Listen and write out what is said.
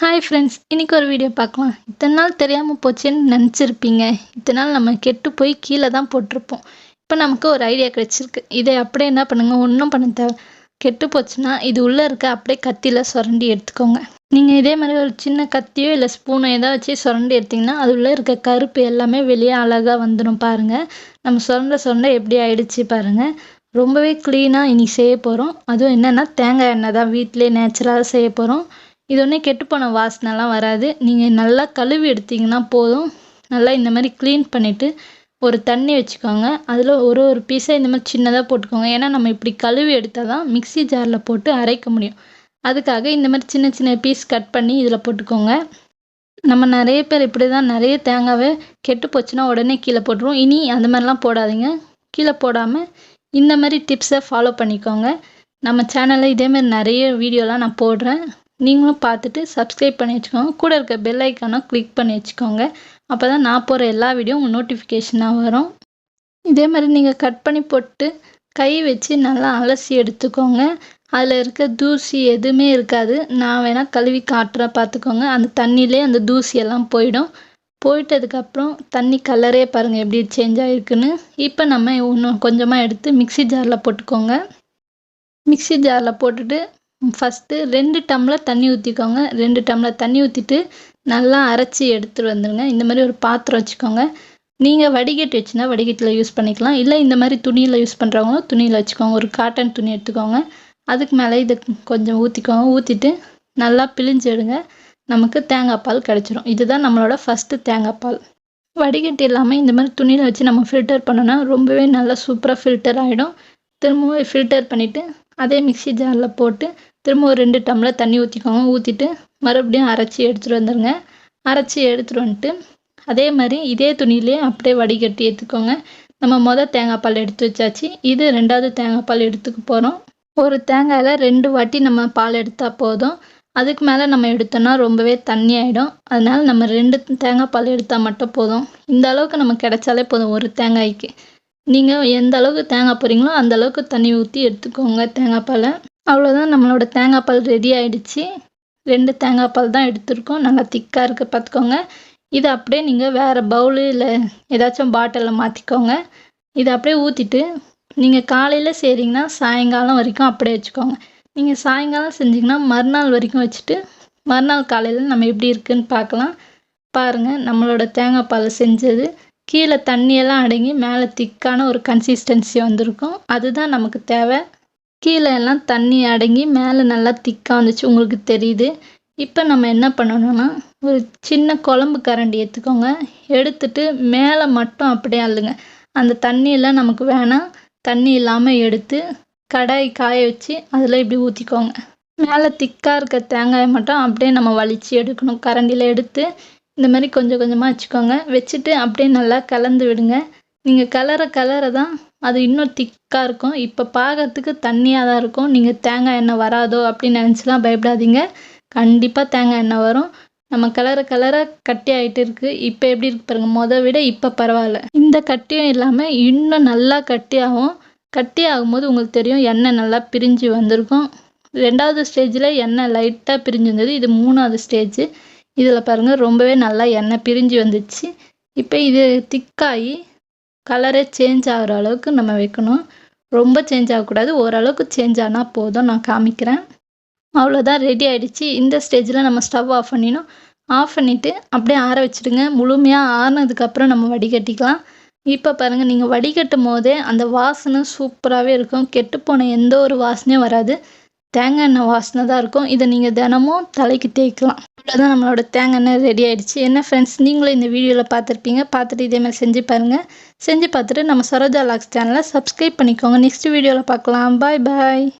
Hi friends இன்றைக்கி ஒரு video பார்க்கலாம். இத்தனை நாள் தெரியாமல் போச்சேன்னு நினச்சிருப்பீங்க. இத்தனை நாள் நம்ம கெட்டு போய் கீழே தான் போட்டிருப்போம். இப்போ நமக்கு ஒரு ஐடியா கிடச்சிருக்கு. இதை அப்படியே என்ன பண்ணுங்கள் ஒன்றும் பண்ண தேவை கெட்டு போச்சுன்னா இது உள்ளே இருக்க அப்படியே கத்தியில் சுரண்டி எடுத்துக்கோங்க. நீங்கள் இதே மாதிரி ஒரு சின்ன கத்தியோ இல்லை ஸ்பூனோ எதாவது வச்சு சுரண்டி எடுத்திங்கன்னா அது உள்ளே இருக்க கருப்பு எல்லாமே வெளியே அழகாக வந்துடும் பாருங்கள் நம்ம சுரண்ட சுரண்ட எப்படி ஆயிடுச்சு பாருங்கள் ரொம்பவே க்ளீனாக இன்றைக்கி செய்ய போகிறோம் அதுவும் என்னென்னா தேங்காய் எண்ணெய் தான். வீட்டிலே நேச்சுரலாக செய்ய போகிறோம் இது ஒன்றும் கெட்டுப்போன வாசனைலாம் வராது. நீங்கள் நல்லா கழுவி எடுத்தீங்கன்னா போதும். நல்லா இந்த மாதிரி க்ளீன் பண்ணிவிட்டு ஒரு தண்ணி வச்சுக்கோங்க. அதில் ஒரு ஒரு பீஸை இந்த மாதிரி சின்னதாக போட்டுக்கோங்க. ஏன்னா நம்ம இப்படி கழுவி எடுத்தால் தான் மிக்ஸி ஜாரில் போட்டு அரைக்க முடியும். அதுக்காக இந்த மாதிரி சின்ன சின்ன பீஸ் கட் பண்ணி இதில் போட்டுக்கோங்க. நம்ம நிறைய பேர் இப்படி தான் நிறைய தேங்காவை கெட்டு போச்சுன்னா உடனே கீழே போட்டுருவோம். இனி அந்த மாதிரிலாம் போடாதீங்க. கீழே போடாமல் இந்த மாதிரி டிப்ஸை ஃபாலோ பண்ணிக்கோங்க. நம்ம சேனலில் இதேமாதிரி நிறைய வீடியோலாம் நான் போடுறேன். நீங்களும் பார்த்துட்டு சப்ஸ்கிரைப் பண்ணி வச்சுக்கோங்க. கூட இருக்க பெல் ஐக்கானும் கிளிக் பண்ணி வச்சுக்கோங்க. அப்போ தான் நான் போகிற எல்லா வீடியோ உங்கள் நோட்டிஃபிகேஷனாக வரும். இதே மாதிரி நீங்கள் கட் பண்ணி போட்டு கை வச்சு நல்லா அலசி எடுத்துக்கோங்க. அதில் இருக்க தூசி எதுவுமே இருக்காது. நான் வேணால் கழுவி காட்டுற பார்த்துக்கோங்க. அந்த தண்ணியிலே அந்த தூசியெல்லாம் போயிடும். போயிட்டதுக்கப்புறம் தண்ணி கலரே பாருங்கள் எப்படி சேஞ்ச் ஆகிருக்குன்னு இப்போ நம்ம இன்னும் கொஞ்சமாக எடுத்து மிக்சி ஜாரில் போட்டுக்கோங்க. மிக்சி ஜாரில் போட்டுட்டு ஃபஸ்ட்டு ரெண்டு டம்ளர் தண்ணி ஊற்றிக்கோங்க ரெண்டு டம்ளர் தண்ணி ஊற்றிட்டு நல்லா அரைச்சி எடுத்துகிட்டு வந்துடுங்க இந்த மாதிரி ஒரு பாத்திரம் வச்சுக்கோங்க. நீங்கள் வடிகட்டி வச்சுன்னா வடிகட்டியில் யூஸ் பண்ணிக்கலாம். இல்லை இந்த மாதிரி துணியில் யூஸ் பண்ணுறவங்க துணியில் வச்சுக்கோங்க. ஒரு காட்டன் துணி எடுத்துக்கோங்க. அதுக்கு மேலே இதை கொஞ்சம் ஊற்றிக்கோங்க ஊற்றிட்டு நல்லா பிழிஞ்சு எடுங்க. நமக்கு தேங்காய் பால் கிடச்சிரும். இதுதான் நம்மளோட ஃபஸ்ட்டு தேங்காய் பால். வடிகட்டி இல்லாமல் இந்த மாதிரி துணியில் வச்சு நம்ம ஃபில்டர் பண்ணோன்னா ரொம்பவே நல்லா சூப்பராக ஃபில்டர் ஆகிடும் திரும்பவும் ஃபில்டர் பண்ணிவிட்டு அதே மிக்சி ஜாரில் போட்டு திரும்ப ஒரு ரெண்டு டம்ளர் தண்ணி ஊற்றிக்கோங்க ஊற்றிட்டு மறுபடியும் அரைச்சி எடுத்துகிட்டு வந்துடுங்க அரைச்சி எடுத்துகிட்டு வந்துட்டு அதே மாதிரி இதே துணியிலே அப்படியே வடிகட்டி எடுத்துக்கோங்க. நம்ம மொதல் தேங்காய் பால் எடுத்து வச்சாச்சு. இது ரெண்டாவது தேங்காய் பால் எடுத்துக்க போகிறோம் ஒரு தேங்காயில் ரெண்டு வாட்டி நம்ம பால் எடுத்தால் போதும். அதுக்கு மேலே நம்ம எடுத்தோன்னா ரொம்பவே தண்ணி ஆகிடும் அதனால் நம்ம ரெண்டு தேங்காய் பால் எடுத்தால் மட்டும் போதும். இந்த அளவுக்கு நம்ம கிடைச்சாலே போதும் ஒரு தேங்காய்க்கு. நீங்கள் எந்த அளவுக்கு தேங்காய் போகிறீங்களோ அந்த அளவுக்கு தண்ணி ஊற்றி எடுத்துக்கோங்க தேங்காய் பாலை. அவ்வளோதான் நம்மளோட தேங்காய் பால் ரெடி ஆகிடுச்சு ரெண்டு தேங்காய் பால் தான் எடுத்திருக்கோம். நல்லா திக்காக இருக்குது பார்த்துக்கோங்க இதை அப்படியே நீங்கள் வேறு பவுலு இல்லை ஏதாச்சும் பாட்டிலில் மாற்றிக்கோங்க இதை அப்படியே ஊற்றிட்டு நீங்கள் காலையில் செய்கிறீங்கன்னா சாயங்காலம் வரைக்கும் அப்படியே வச்சுக்கோங்க. நீங்கள் சாயங்காலம் செஞ்சிங்கன்னா மறுநாள் வரைக்கும் வச்சுட்டு மறுநாள் காலையில் நம்ம எப்படி இருக்குதுன்னு பார்க்கலாம் பாருங்கள் நம்மளோட தேங்காய் பால் செஞ்சது. கீழே தண்ணியெல்லாம் அடங்கி மேலே திக்கான ஒரு கன்சிஸ்டன்சி வந்திருக்கும். அதுதான் நமக்கு தேவை. கீழே எல்லாம் தண்ணி அடங்கி மேலே நல்லா திக்காக வந்துச்சு உங்களுக்கு தெரியுது. இப்போ நம்ம என்ன பண்ணணும்னா ஒரு சின்ன குழம்பு கரண்டி எடுத்துக்கோங்க. எடுத்துட்டு மேலே மட்டும் அப்படியே அள்ளுங்க. அந்த தண்ணியெல்லாம் நமக்கு வேணாம். தண்ணி இல்லாமல் எடுத்து கடாய் காய வச்சு அதில் இப்படி ஊற்றிக்கோங்க மேலே திக்காக இருக்க தேங்காயை மட்டும் அப்படியே நம்ம வலித்து எடுக்கணும். கரண்டியில் எடுத்து இந்த மாதிரி கொஞ்சம் கொஞ்சமாக வச்சுக்கோங்க. வச்சுட்டு அப்படியே நல்லா கலந்து விடுங்க. நீங்கள் கலர கலர தான் அது இன்னும் திக்காக இருக்கும். இப்போ பார்க்கறதுக்கு தண்ணியாக தான் இருக்கும். நீங்கள் தேங்காய் எண்ணெய் வராதோ அப்படின்னு நினச்சிலாம் பயப்படாதீங்க. கண்டிப்பாக தேங்காய் எண்ணெய் வரும். நம்ம கலர கலர கட்டி ஆகிட்டு இருக்குது இப்போ எப்படி இருக்கு பாருங்கள் மொதல் விட இப்போ பரவாயில்ல. இந்த கட்டியும் இல்லாமல் இன்னும் நல்லா கட்டி ஆகும். கட்டி ஆகும்போது உங்களுக்கு தெரியும் எண்ணெய் நல்லா பிரிஞ்சு வந்திருக்கும். ரெண்டாவது ஸ்டேஜில் எண்ணெய் லைட்டாக பிரிஞ்சு வந்தது. இது மூணாவது ஸ்டேஜ் இதில் பாருங்கள் ரொம்பவே நல்லா எண்ணெய் பிரிஞ்சு வந்துச்சு. இப்போ இது திக்காகி கலரே சேஞ்ச் ஆகிற அளவுக்கு நம்ம வைக்கணும். ரொம்ப சேஞ்ச் ஆகக்கூடாது. ஓரளவுக்கு சேஞ்ச் ஆனால் போதும் நான் காமிக்கிறேன். அவ்வளோதான் ரெடி ஆகிடுச்சு இந்த ஸ்டேஜில் நம்ம ஸ்டவ் ஆஃப் பண்ணிடணும். ஆஃப் பண்ணிவிட்டு அப்படியே ஆற வச்சுடுங்க. முழுமையாக ஆறினதுக்கப்புறம் நம்ம வடிகட்டிக்கலாம். இப்போ பாருங்கள் நீங்கள் வடிகட்டும் போதே அந்த வாசனை சூப்பராகவே இருக்கும். கெட்டுப்போன எந்த ஒரு வாசனையும் வராது. தேங்காய் எண்ணெய் வாசனை தான் இருக்கும். இதை நீங்கள் தினமும் தலைக்கு தேய்க்கலாம். இவ்வளோதான் நம்மளோட தேங்காய் எண்ணெய் ரெடி ஆகிடுச்சு என்ன ஃப்ரெண்ட்ஸ் நீங்களும் இந்த வீடியோவில் பார்த்துருப்பீங்க. பார்த்துட்டு இதேமாதிரி செஞ்சு பாருங்கள் செஞ்சு பார்த்துட்டு நம்ம சரோஜா லாக்ஸ் சேனலை சப்ஸ்கிரைப் பண்ணிக்கோங்க. நெக்ஸ்ட் வீடியோவில் பார்க்கலாம். பாய் பாய்